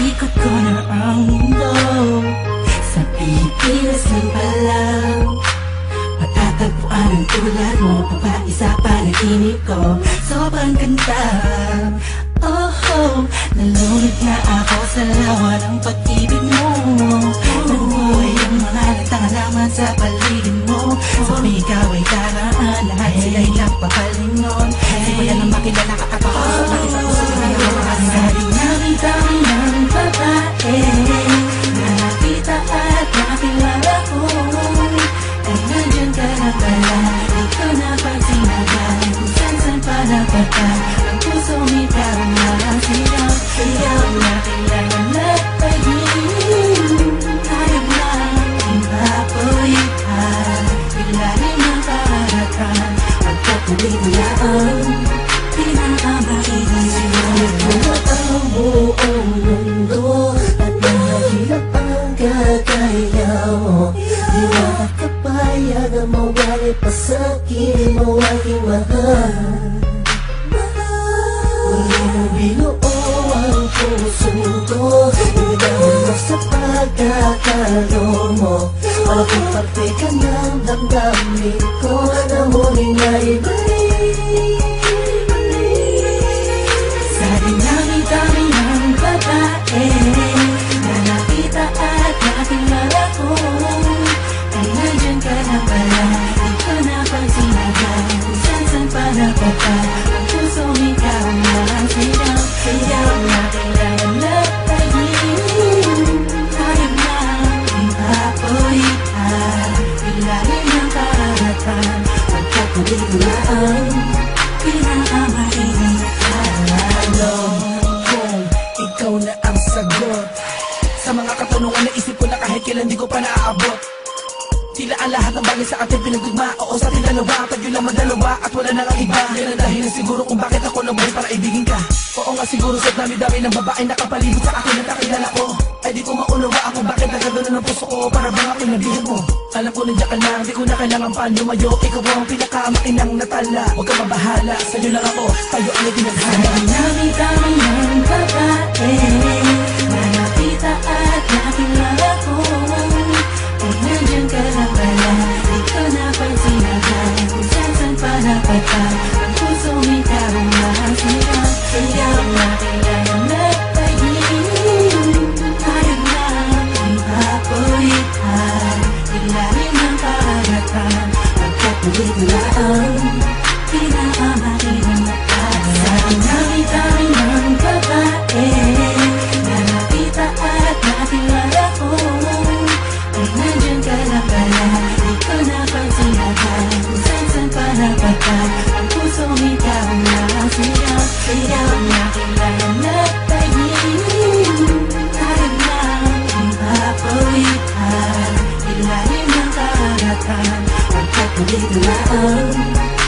Ikot ko na ang mundo Sa Pilipinas lang pala. Matatagpuan ang tulad mo Papaisa pa naginip ko. Sobrang ganda Oh, oh Nalunod na ako sa lawa ng pag-ibig Na ang Pinakamakinig Buhat ang buong mundo At mahirap ang kagaya mo Di makakapayag ang mawali pa sa'kin mo aking mahal binuo ang puso ko mo sa pagkakalo mo parte ka ng damdamin ko Na muling naibalik ang Pinakamainit Alam kong ikaw na ang sagot Sa mga katanungan na isip ko na kahit kailan di ko pa naaabot Tila lahat ng bagay sa atin pinagdugma Oo sa ating dalawa, tayo At wala na iba Yan siguro kung bakit ako nabuhay para ibigin ka Oo nga siguro sa dami-dami ng babae nakapalibot sa akin at nakilala ko ay di ko maunawa ako. Bakit nagkagano ng puso ko? Para bang ako nabihan mo? Alam ko nandiyan ka na, di ko na kailangan pa lumayo. Ikaw ang pinakamainang natala. Huwag ka mabahala, sa'yo lang ako. Tayo ang itinaghala Marami-dami ng babae Mga pita at natin Sayaw na kailangan tayin Parang na aking papawitan Ilalim ng karatan Ang patuloy na ang